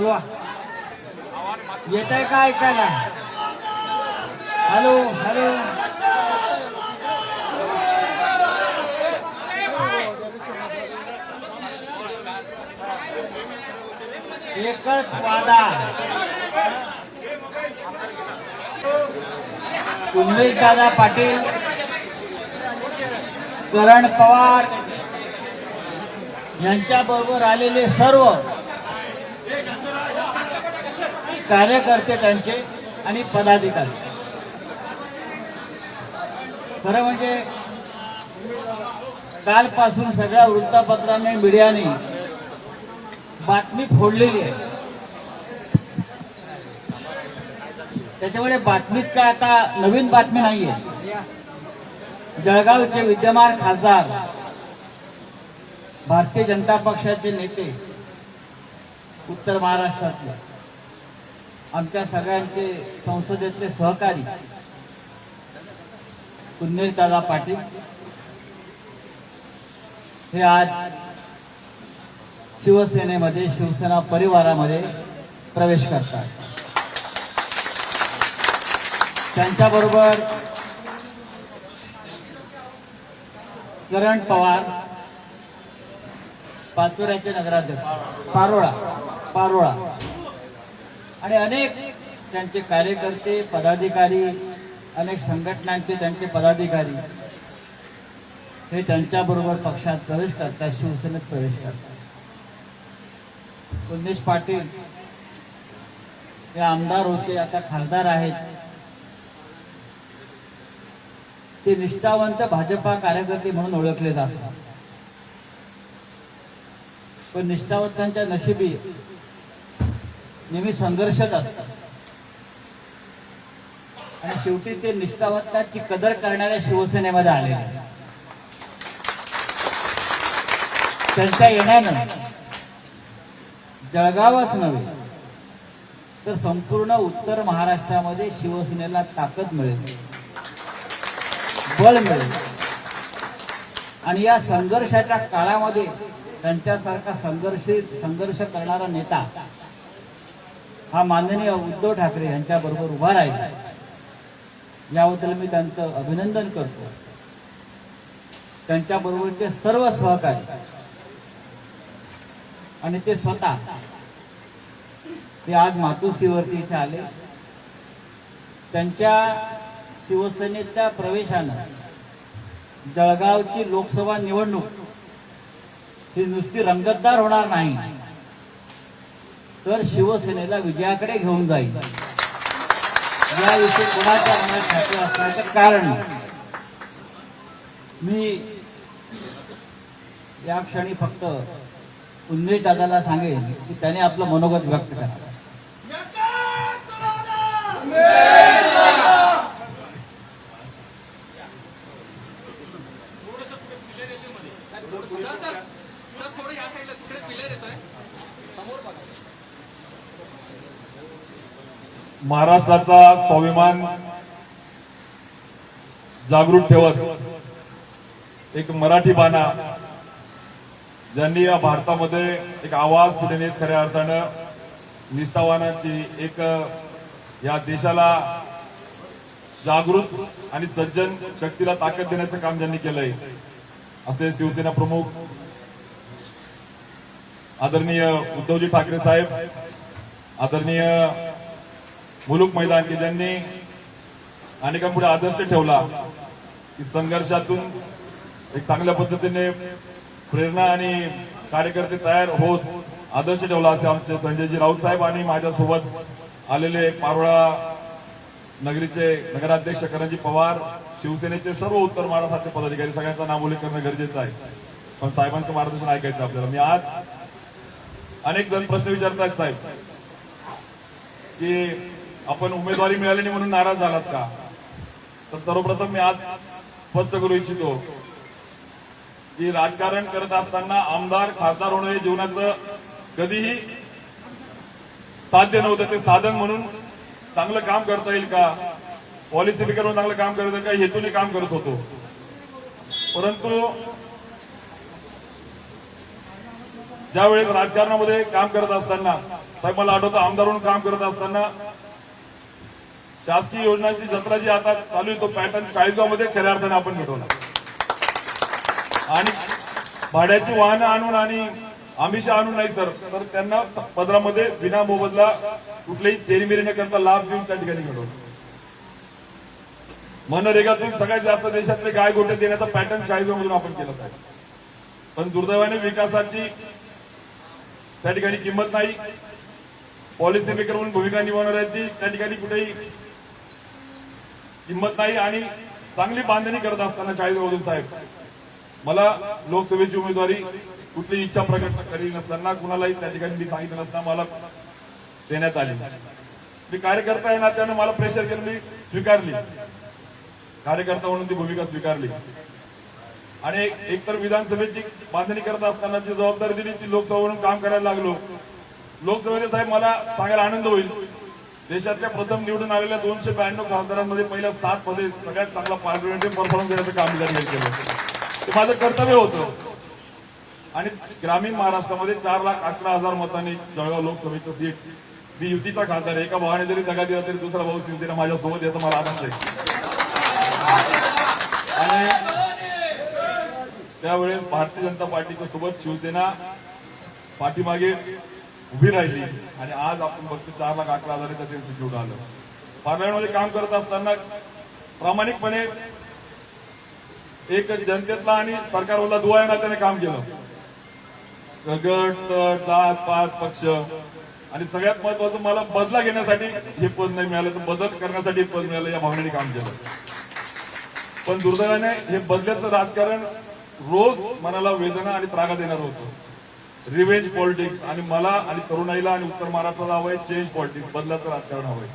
बोलवा. येत आहे का ऐकायला? Hello hello. एकच वादा. उमेश दादा पाटील करण पवार यांच्याबरोबर आलेले सर्व कार्यकर्ते त्यांचे आणि पदाधिकारी. खरं म्हणजे कालपासून सगळ्या वृत्तपत्रांनी मीडियाने बातमी फोडलेली आहे. त्याच्यामुळे बातमीत काय आता नवीन बातमी नाहीये. जळगावचे विद्यमान खासदार भारतीय जनता पक्षाचे नेते उत्तर महाराष्ट्रातले. आमच्या सगळ्यांचे संसदेतले सहकारी दादा पाटील हे आज शिवसेनेमध्ये शिवसेना परिवारामध्ये प्रवेश करतात. त्यांच्याबरोबर करण पवार पाचोऱ्याचे नगराध्यक्ष पारोळा पारोळा. आणि अनेक त्यांचे कार्यकर्ते पदाधिकारी अनेक संघटनांचे त्यांचे पदाधिकारी हे त्यांच्याबरोबर पक्षात प्रवेश करतात शिवसेनेत प्रवेश करतात. उन्नीस पाटील हे आमदार होते आता खासदार आहेत. ते निष्ठावंत भाजपा कार्यकर्ते म्हणून ओळखले जातात. पण निष्ठावंतांच्या नशिबी नेहमी संघर्षच असतात. आणि शेवटी ते निष्ठावंतांची कदर करणाऱ्या शिवसेनेमध्ये आले त्यांच्या येण्यानं जळगावच नव्हे तर संपूर्ण उत्तर महाराष्ट्रामध्ये शिवसेनेला ताकद मिळेल बळ मिळेल. आणि या संघर्षाच्या काळामध्ये त्यांच्यासारखा संघर्ष संघर्ष करणारा नेता हा माननीय उद्धव ठाकरे यांच्या बरोबर उभा राहिला. याबद्दल मी त्यांचं अभिनंदन करतो. त्यांच्याबरोबरचे सर्व सहकारी आणि ते स्वतः ते आज मातुश्रीवरती इथे आले. त्यांच्या शिवसेनेच्या प्रवेशानं जळगावची लोकसभा निवडणूक ही नुसती रंगतदार होणार नाही. तर शिवसेनेला विजयाकडे घेऊन जाईल. याविषयी कोणाच्या मनात खात्री असण्याचं कारण मी या क्षणी फक्त उन्मेष दादाला सांगेन की त्याने आपलं मनोगत व्यक्त करावं समोर बघा. महाराष्ट्राचा स्वाभिमान जागृत ठेवत एक मराठी बाणा ज्यांनी या भारतामध्ये एक आवाज पुढे नेत खऱ्या अर्थानं निष्ठावानाची एक या देशाला जागृत आणि सज्जन शक्तीला ताकद देण्याचं काम ज्यांनी केलंय असे शिवसेना प्रमुख आदरणीय उद्धवजी ठाकरे साहेब आदरणीय मुलुक मैदान की ज्यांनी अनेकांपुढे आदर्श ठेवला की संघर्षातून एक चांगल्या पद्धतीने प्रेरणा आणि कार्यकर्ते तयार होत आदर्श ठेवला असे आमचे संजयजी राऊत साहेब आणि माझ्यासोबत आलेले पारोळा नगरीचे नगराध्यक्ष करणजी पवार शिवसेनेचे सर्व उत्तर महाराष्ट्राचे पदाधिकारी सगळ्यांचा नामोल्लेख करणं गरजेचं आहे. पण साहेबांचं मार्गदर्शन ऐकायचं आपल्याला. मी आज अनेक जण प्रश्न विचारतात साहेब की आपण उमेदवारी मिळाली नाही म्हणून नाराज झालात का? तर सर्वप्रथम मी आज स्पष्ट करू इच्छितो की राजकारण करत असताना आमदार खासदार होणं हे जीवनाचं कधीही साध्य नव्हतं. ते साधन म्हणून चांगलं काम करता येईल का? पॉलिसी मेकर म्हणून चांगलं काम करता येईल का? हेतूने काम करत होतो. परंतु ज्यावेळेस राजकारणामध्ये काम करत असताना साहेब मला आठवतं आमदार म्हणून काम करत असताना शासकीय योजनांची जत्रा जी आता चालू आहे तो पॅटर्न चाळीसगावमध्ये खऱ्या अर्थाने आपण मिळवला आणि भाड्याची वाहनं आणून आणि आमिषा आणून नाही तर तर त्यांना पदरामध्ये विना मोबदला कुठलेही चेरीमेरी न करता लाभ देऊन त्या ठिकाणी मिळवला. मनरेगातून सगळ्यात जास्त देशातले गाय गोटे देण्याचा पॅटर्न चाळीसगावमधून आपण केलं पाहिजे पण दुर्दैवाने विकासाची त्या ठिकाणी किंमत नाही. पॉलिसी मेकर म्हणून भूमिका निभावणाऱ्यांची त्या ठिकाणी कुठेही किंमत नाही आणि चांगली बांधणी करत असताना चाळीसगावमधून साहेब मला लोकसभेची उमेदवारी कुठली इच्छा प्रकट करी नसताना कुणालाही त्या ठिकाणी मी सांगितलं नसताना मला देण्यात आली. मी कार्यकर्ता आहे ना त्यानं मला प्रेशर केलं मी स्वीकारली. कार्यकर्ता म्हणून ती भूमिका स्वीकारली. आणि एकतर विधानसभेची बांधणी करत असताना जी जबाबदारी दिली ती लोकसभा म्हणून काम करायला लागलो. लोकसभेचे साहेब मला सांगायला आनंद होईल. देशातल्या प्रथम निवडून आलेल्या दोनशे ब्याण्णव खासदारांमध्ये पहिल्या सात मध्ये सगळ्यात चांगला पार्लमेंटरी परफॉर्मन्स देण्याचं काम मी केलं ते माझं कर्तव्य होतं. आणि ग्रामीण महाराष्ट्रामध्ये चार लाख अकरा हजार मतांनी जळगाव लोकसभेचं सीट मी युतीचा खासदार आहे. एका भावाने जरी दगा दिला तरी दुसरा भाऊ शिवसेना माझ्यासोबत याचा मला आनंद आहे. आणि त्यावेळेस भारतीय जनता पार्टीच्या सोबत शिवसेना पाठीमागे उभी राहिली. आणि आज आपण फक्त चार लाख अकरा हजाराच्या त्यांचं आलं पार्लमेंटमध्ये काम करत असताना प्रामाणिकपणे एक जनतेतला आणि सरकारवरला दुवा या नात्याने काम केलं. गट तट जात पात पक्ष. आणि सगळ्यात महत्वाचं मला बदला घेण्यासाठी हे पद नाही मिळालं तर बदल करण्यासाठी पद मिळालं या भावनेने काम केलं. पण दुर्दैवाने हे बदल्याचं राजकारण रोज मनाला वेदना आणि त्रागा देणार होतं. रिव्हेंज पॉलिटिक्स आणि मला आणि तरुणाईला आणि उत्तर महाराष्ट्राला हवंय चेंज पॉलिटिक्स बदलाचं राजकारण हवंय.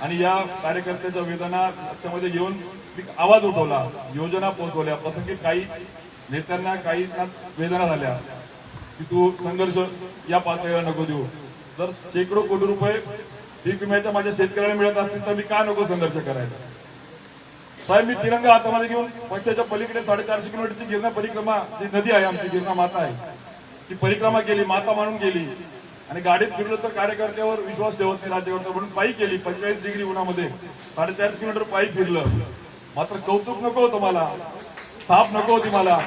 आणि या कार्यकर्त्याच्या वेदना लक्षामध्ये घेऊन मी आवाज उठवला योजना पोहोचवल्या. प्रसंगी काही नेत्यांना काही वेदना झाल्या की तू संघर्ष या पातळीला नको देऊ. जर शेकडो कोटी रुपये पीक विम्याच्या माझ्या शेतकऱ्याला मिळत असतील तर मी का नको संघर्ष करायला? साहेब मी तिरंगा हातामध्ये घेऊन पक्षाच्या पलीकडे साडेचारशे किलोमीटरची गिरणा परिक्रमा जी नदी आहे आमची गिरणा माता आहे. ती परिक्रमा केली माता मानून गेली. आणि गाडीत फिरलो तर कार्यकर्त्यावर विश्वास ठेवत नाही राज्यकर्ता म्हणून पायी केली पंचेचाळीस डिग्री उन्हामध्ये. साडेचाळीस किलोमीटर पायी फिरलं. मात्र कौतुक नको होतं मला. थाप नको होती मला.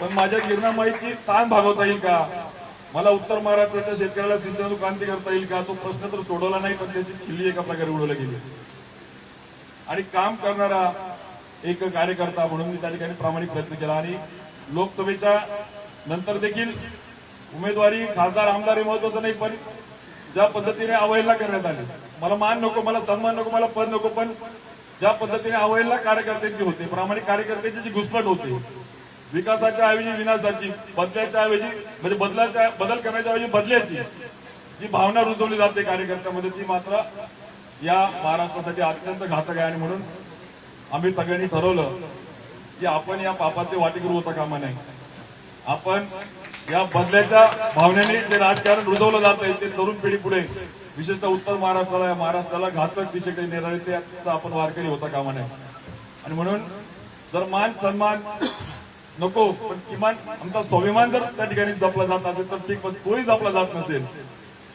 पण माझ्या गिरणामाईची ताण भागवता येईल का? मला उत्तर महाराष्ट्राच्या शेतकऱ्याला सिंचन क्रांती करता येईल का? तो प्रश्न तर सोडवला नाही पण त्याची खिल्ली एका प्रकारे उडवली गेली. आणि काम करणारा एक कार्यकर्ता म्हणून मी त्या ठिकाणी प्रामाणिक प्रयत्न केला. आणि लोकसभेच्या नंतर देखील उमेदवारी खासदार आमदार हे महत्वाचं नाही पण ज्या पद्धतीने अवहेलना करण्यात आली. मला मान नको मला सन्मान नको मला पद नको पण ज्या पद्धतीने अवहेलना कार्यकर्त्यांची होते प्रामाणिक कार्यकर्त्यांची जी घुसपट होती विकासाच्या ऐवजी विनाशाची बदल्याच्या ऐवजी म्हणजे बदलाच्या बदल करण्याच्या ऐवजी बदल्याची जी भावना रुजवली जाते कार्यकर्त्यामध्ये ती मात्र या महाराष्ट्रासाठी अत्यंत घातक आहे. आणि म्हणून आम्ही सगळ्यांनी ठरवलं की आपण या पापाचे वाटेकरू होता कामा नाही आपण या बदल्याच्या भावनेने जे राजकारण रुजवलं जात आहे ते तरुण पिढी पुढे विशेषतः उत्तर महाराष्ट्राला या महाराष्ट्राला घातक दिशेकडे नेणारे त्याचा आपण वारकरी होता कामा नये आणि म्हणून जर मान सन्मान नको पण किमान आमचा स्वाभिमान जर त्या ठिकाणी जपला जात असेल तर ठीक पण तोही जपला जात नसेल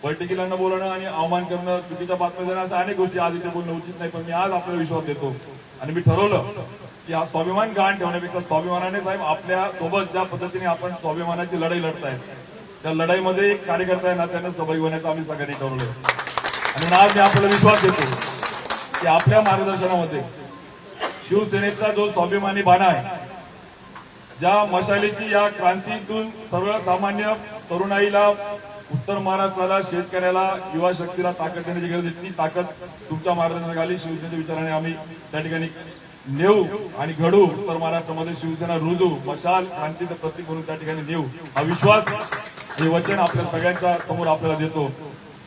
बैठकीला बोलणं आणि अवमान करणं चुकीच्या बातम्या देणं अशा अनेक गोष्टी आज इथे बोलणं उचित नाही पण मी आज आपल्याला विश्वास देतो. आणि मी ठरवलं या स्वाभिमान गहाण ठेवण्यापेक्षा स्वाभिमानाने साहेब आपल्यासोबत ज्या पद्धतीने आपण स्वाभिमानाची लढाई लढताय त्या लढाईमध्ये एक कार्यकर्ता आहे ना त्यानं सहभागी होण्याचं आम्ही सगळ्यांनी ठरवलं आणि आज मी आपल्याला विश्वास देतो की आपल्या मार्गदर्शनामध्ये शिवसेनेचा जो स्वाभिमानी बाणा आहे ज्या मशालीची या क्रांतीतून सर्वसामान्य तरुणाईला उत्तर महाराष्ट्राला शेतकऱ्याला युवा शक्तीला ताकद देण्याची गरज आहे ती ताकद तुमच्या मार्गदर्शनाखाली शिवसेनेच्या विचाराने आम्ही त्या ठिकाणी नेऊ आणि घडू. उत्तर महाराष्ट्रामध्ये शिवसेना रुजू मशाल क्रांतीचं प्रतीक म्हणून त्या ठिकाणी नेऊ. हा विश्वास हे वचन आपल्या सगळ्यांच्या समोर आपल्याला देतो.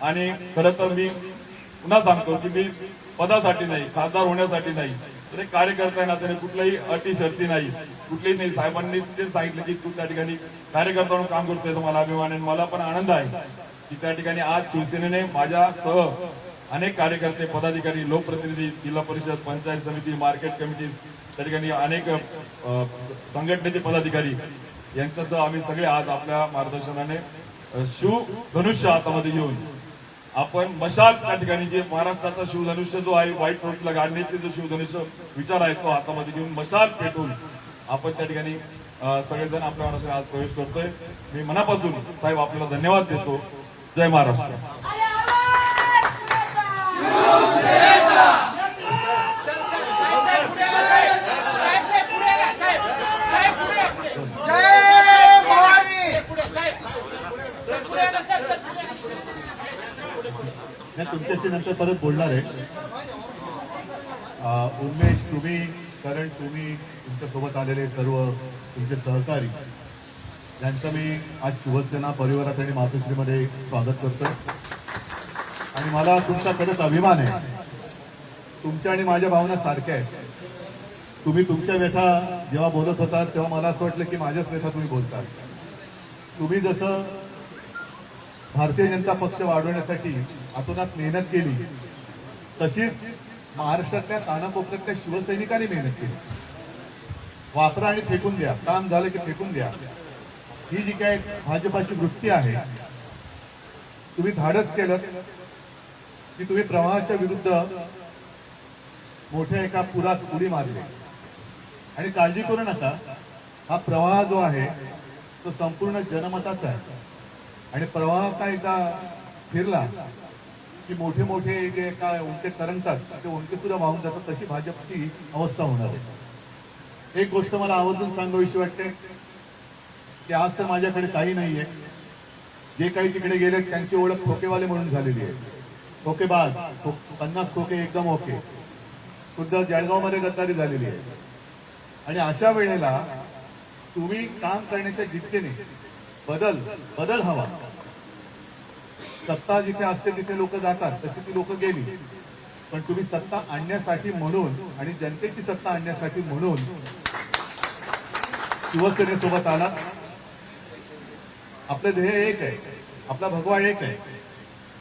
आणि खरं तर मी पुन्हा सांगतो की मी पदासाठी नाही खासदार होण्यासाठी नाही. तर एक कार्यकर्ता आहे ना त्याने कुठल्याही अटी शर्ती नाही. कुठलीही नाही. साहेबांनी तेच सांगितलं की तू त्या ठिकाणी कार्यकर्ता म्हणून काम करतोय तुम्हाला मला अभिमान आहे मला पण आनंद आहे की त्या ठिकाणी आज शिवसेनेने माझ्यासह अनेक कार्यकर्ते पदाधिकारी लोकप्रतिनिधी जिल्हा परिषद पंचायत समिती मार्केट कमिटी त्या ठिकाणी अनेक संघटनेचे पदाधिकारी यांच्यासह आम्ही सगळे आज आपल्या मार्गदर्शनाने शिव धनुष्य हातामध्ये घेऊन आपण मशाल त्या ठिकाणी जे महाराष्ट्राचा शिवधनुष्य जो आहे व्हाईट रोडला गाडण्याचे जो शिवधनुष्य विचार आहे तो हातामध्ये घेऊन मशाल पेटून आपण त्या ठिकाणी सगळेजण आपल्या मनात आज प्रवेश करतोय. मी मनापासून साहेब आपल्याला धन्यवाद देतो. जय महाराष्ट्र. मी तुमच्याशी नंतर परत बोलणार आहे. उमेश तुम्ही कारण तुम्ही तुमच्यासोबत आलेले सर्व तुमचे सहकारी यांचं मी आज शिवसेना परिवारात आणि मातोश्रीमध्ये स्वागत करतो आणि मला तुमचा खरंच अभिमान आहे. तुमच्या आणि माझ्या भावना सारख्या आहेत. तुम्ही तुमच्या व्यथा जेव्हा बोलत होता तेव्हा मला असं वाटलं की माझ्याच व्यथा तुम्ही बोलतात. तुम्ही जसं भारतीय जनता पक्ष वाढवण्यासाठी अतोनात मेहनत केली. तशीच महाराष्ट्रातल्या कानाकोपऱ्यातल्या शिवसैनिकांनी मेहनत केली. वापरा आणि फेकून द्या. काम झालं की फेकून द्या. ही जी काय भाजपाची वृत्ती आहे तुम्ही धाडस केलं की तुम्ही प्रवाहाच्या विरुद्ध मोठ्या एका पुरात उडी मारली. आणि काळजी करू नका. हा प्रवाह जो आहे तो संपूर्ण जनमताचा आहे. आणि प्रवाह काय एकदा फिरला? की मोठे मोठे जे काय उंटे तरंगतात ते उंटे सुद्धा वाहून जातात तशी भाजपची अवस्था होणार आहे. एक गोष्ट मला आवर्जून सांगावीशी वाटते. की आज तर माझ्याकडे काही नाहीये. जे काही तिकडे गेले त्यांची ओळख खोकेवाले म्हणून झालेली आहे. खोकेबाज खो- पन्नास खोके एकदम ओके. सुद्धा जळगावमध्ये गद्दारी झालेली आहे. आणि अशा वेळेला तुम्ही काम करण्याच्या जिद्दीने बदल बदल हवा. सत्ता जिथे असते तिथे लोक जातात तशी ती लोक गेली. पण तुम्ही सत्ता आणण्यासाठी म्हणून आणि जनतेची सत्ता आणण्यासाठी म्हणून शिवसेनेसोबत आला. आपलं ध्येय एक आहे आपला भगवा एक आहे.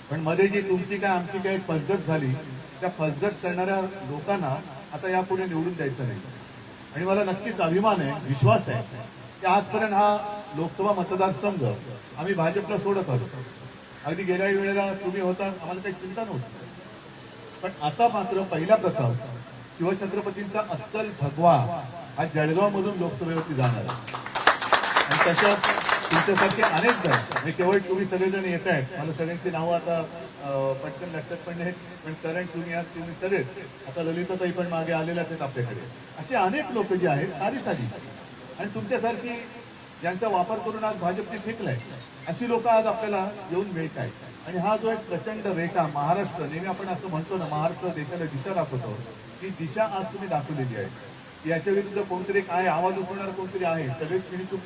पण मध्ये जी तुमची काय आमची काय फसगत झाली त्या फसगत करणाऱ्या लोकांना आता यापुढे निवडून द्यायचं नाही. आणि मला नक्कीच अभिमान आहे विश्वास आहे की आजपर्यंत हा लोकसभा मतदारसंघ आम्ही भाजपला सोडत आलो. अगदी गेल्या वेळेला तुम्ही होता आम्हाला काही चिंता नव्हती. पण आता मात्र पहिला प्रथम शिवछत्रपतींचा अस्सल भगवा हा जळगावमधून लोकसभेवरती जाणार आणि तशाच तुमच्यासारखे अनेक जण आणि केवळ तुम्ही सगळेजण येत आहेत मला सगळ्यांची नावं आता पटकन लक्षात पण नाहीत पण कारण तुम्ही आज तुम्ही सगळेच आता ललिताताई पण मागे आलेल्या आहेत आपल्याकडे. असे अनेक लोक जे आहेत सारी सारी. आणि तुमच्यासारखी ज्यांचा वापर करून आज भाजपने फेकलाय अशी लोक आज आपल्याला येऊन मिळत आहेत आणि हा जो एक प्रचंड रेखा महाराष्ट्र नेहमी आपण असं म्हणतो ना महाराष्ट्र देशाला दिशा दाखवतो ही दिशा आज तुम्ही दाखवलेली आहे. याच्या विरुद्ध कोणतरी काय आवाज उठवणार कोणतरी आहे सगळेच चूक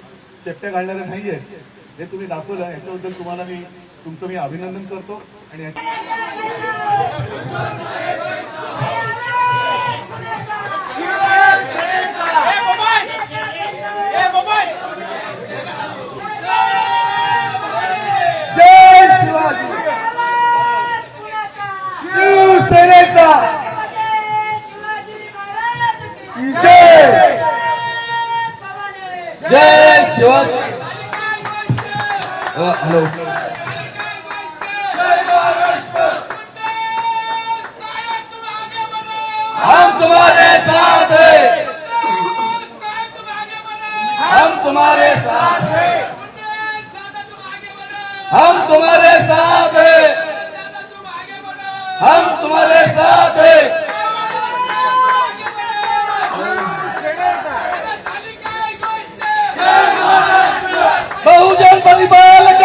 शेपट्या घालणारे आहेत हे तुम्ही दाखवलं याच्याबद्दल तुम्हाला मी तुमचं मी अभिनंदन करतो. आणि जय शिवाजी. हॅलो. हम तुम्हारे साथ हैं. हम तुम्हारे साथ हैं. हम तुम्हारे साथ हैं. हम तुम्हारे साथ हैं। बहुजन परिपालक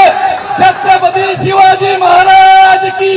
छत्रपती शिवाजी महाराज की।